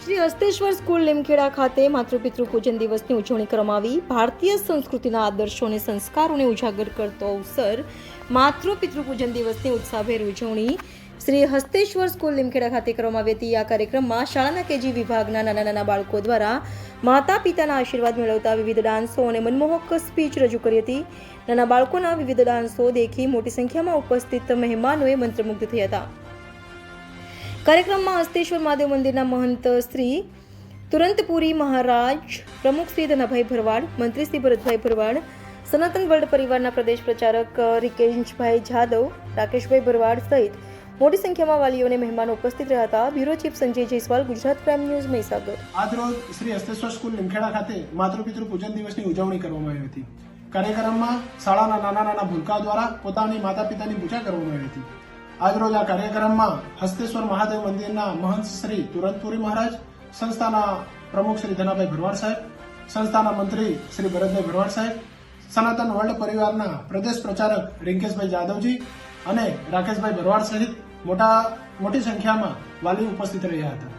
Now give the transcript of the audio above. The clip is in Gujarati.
હસ્તેશ્વર સ્કૂલ લીમખેડા ખાતે માતૃપિતૃ પૂજન દિવસની ઉજવણી કરવામાં આવી. ભારતીય સંસ્કૃતિના આદર્શો અને સંસ્કારોને ઉજાગર કરતો અવસર માતૃપિતૃ પૂજન દિવસની ઉત્સાહભેર ઉજવણી. શ્રી હસ્તેશ્વર સ્કૂલ લીમખેડા ખાતે કરવામાં આવી હતી. આ કાર્યક્રમમાં શાળાના કેજી વિભાગના નાના નાના બાળકો દ્વારા માતા પિતાના આશીર્વાદ મેળવતા વિવિધ ડાન્સો અને મનમોહક સ્પીચ રજૂ કરી હતી. નાના બાળકોના વિવિધ ડાન્સો દેખી મોટી સંખ્યામાં ઉપસ્થિત મહેમાનોએ મંત્રમુગ્ધ થયા હતા. કાર્યક્રમમાં હસ્તેશ્વર મહાદેવ મંદિરના મહંત શ્રી તુરંતપુરી મહારાજ, પ્રમુખ શ્રી ધનાભાઈ ભરવાડ, મંત્રી શ્રી ભરતભાઈ ભરવાડ, સનાતન વર્લ્ડ પરિવારના પ્રદેશ પ્રચારક રિકેશભાઈ જાદવ, રાકેશભાઈ ભરવાડ સહિત મોટી સંખ્યામાં વાલીઓ અને મહેમાનો ઉપસ્થિત રહ્યા હતા. Bureau chief Sanjay Jaiswal, Gujarat prime news, Mahisagar. આજરોજ શ્રી હસ્તેશ્વર સ્કૂલ લીમખેડા ખાતે માતૃપિતૃ પૂજન દિવસની ઉજવણી કરવામાં આવી હતી. કાર્યક્રમમાં શાળાના નાના નાના ભૂલકા દ્વારા પોતાની માતા પિતાની પૂજા કરવામાં આવી હતી. આજરોજ આ કાર્યક્રમમાં હસ્તેશ્વર મહાદેવ મંદિરના મહંત શ્રી તુરંતપુરી મહારાજ, સંસ્થાના પ્રમુખ શ્રી ધનાભાઈ ભરવાડ સાહેબ, સંસ્થાના મંત્રી શ્રી ભરતભાઈ ભરવાડ સાહેબ, સનાતન વર્લ્ડ પરિવારના પ્રદેશ પ્રચારક રિંકેશભાઈ જાદવજી અને રાકેશભાઈ ભરવાડ સહિત મોટા, મોટી સંખ્યામાં વાલી ઉપસ્થિત રહ્યા હતા.